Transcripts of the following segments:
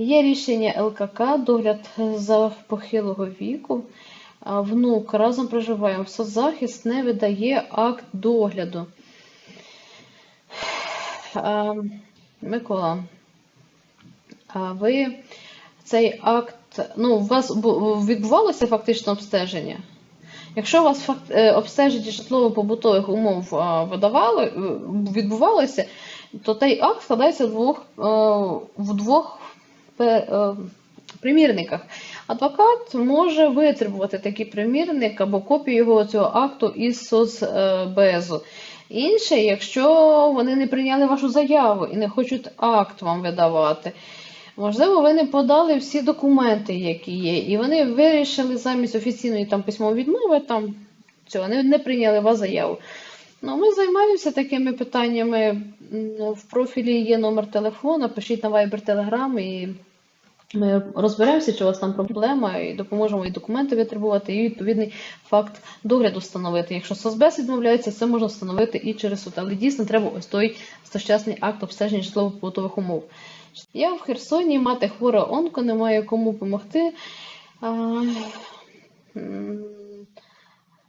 Є рішення ЛКК, догляд за похилого віку. Внук разом проживаємо. Соцзахист не видає акт догляду. Микола, ви цей акт, ну, у вас відбувалося фактично обстеження? Якщо у вас е, обстеження житлово-побутових умов видавали, е, відбувалося, то той акт складається в двох, е, в двох примірниках. Адвокат може витребувати такий примірник або копію його цього акту із соцбезу. Інше, якщо вони не прийняли вашу заяву і не хочуть акт вам видавати. Можливо, ви не подали всі документи, які є, і вони вирішили замість офіційної там письмової відмови, там цього не, не прийняли вас заяву. Ну, ми займаємося такими питаннями. В профілі є номер телефона, пишіть на Viber Telegram і ми розберемося, чи у вас там проблема, і допоможемо і документи витребувати, і відповідний факт догляду встановити. Якщо соцбез відмовляється, це можна встановити і через суд. Але дійсно треба ось той сучасний акт обстеження житлово-побутових умов. Я в Херсоні, мати хвора онко, немає кому допомогти.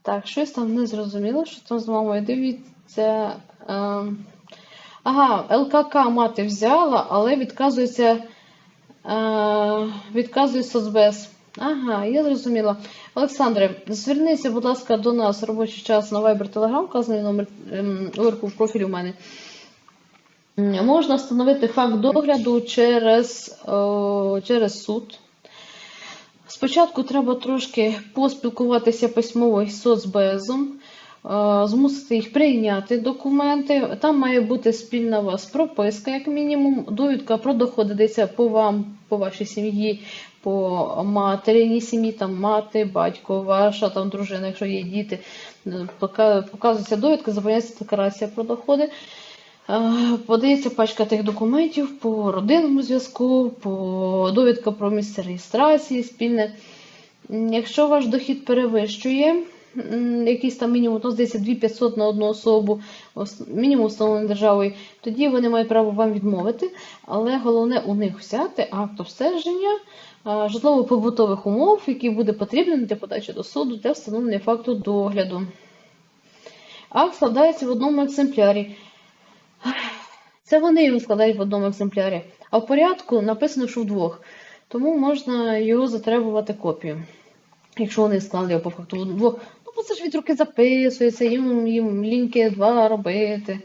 Так, щось там не зрозуміло, що там з мамою. Дивіться. Ага, ЛКК мати взяла, але відказується. Е, відказує соцбез. Ага, я зрозуміла. Олександре, зверніться, будь ласка, до нас в робочий час на Viber Telegram, вказаний номер ем, вверху в профілі у мене. Можна встановити факт догляду через, о, через суд. Спочатку треба трошки поспілкуватися письмово із соцбезом, змусити їх прийняти документи. Там має бути спільна вас прописка, як мінімум, довідка про доходи йдеться по вам, по вашій сім'ї, по материній сім'ї, там мати, батько, ваша там дружина, якщо є діти. Е, Показується довідка, заповняється декларація про доходи. Е, Подається пачка тих документів по родинному зв'язку, по довідка про місце реєстрації спільне. Якщо ваш дохід перевищує якийсь там мінімум, то здається 2500 на одну особу, мінімум встановлений державою, тоді вони мають право вам відмовити, але головне у них взяти акт обстеження житлово-побутових умов, який буде потрібен для подачі до суду для встановлення факту догляду. Акт складається в одному екземплярі. Це вони його складають в одному екземплярі. А в порядку написано, що вдвох. Тому можна його затребувати копію. Якщо вони склали його по факту вдвох. Ну, це ж від руки записується, їм, їм ліньки два робити.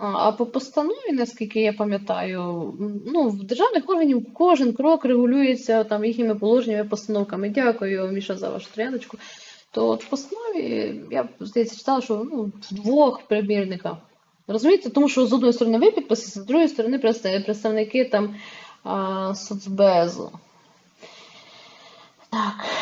А по постанові, наскільки я пам'ятаю, ну, в державних органів кожен крок регулюється там їхніми положеннями, постановками. Дякую, Міша, за вашу трояночку. То от в постанові я здається читала, що ну, двох примірниках. Розумієте, тому що з одної сторони ви підписуєте, з другої сторони представники там соцбезу. Так.